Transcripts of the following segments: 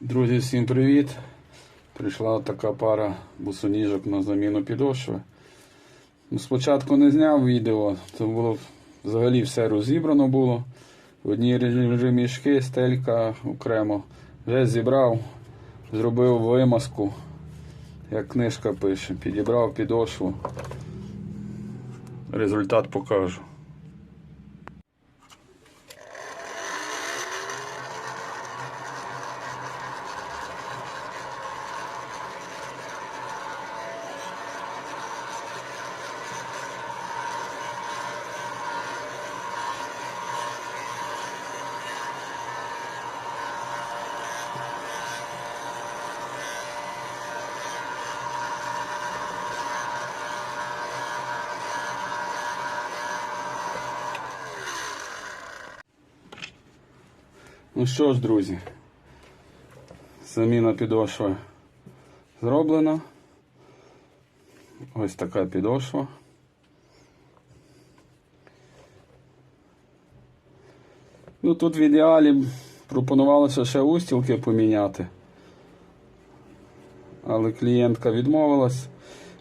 Друзі, всім привіт! Прийшла така пара бусоніжок на заміну підошви. Ну, Спочатку не зняв відео, це було взагалі все розібрано було. В одній мішки, стелька окремо. Вже зібрав, зробив вимазку, як книжка пише, підібрав підошву. Результат покажу. Ну що ж, друзі, заміна підошви зроблена. Ось така підошва. Ну тут в ідеалі пропонувалося ще устілки поміняти. Але клієнтка відмовилась.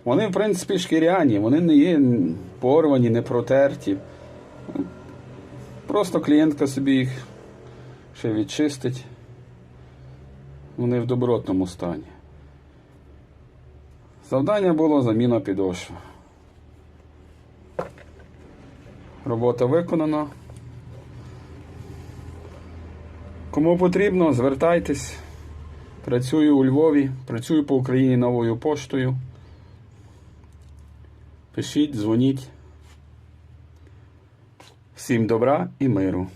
Вони, в принципі, шкіряні, вони не є порвані, не протерті. Просто клієнтка собі їх ще відчистить. Вони в добротному стані. Завдання було заміна підошви. Робота виконана. Кому потрібно, звертайтесь. Працюю у Львові, працюю по Україні новою поштою. Пишіть, дзвоніть. Всім добра і миру.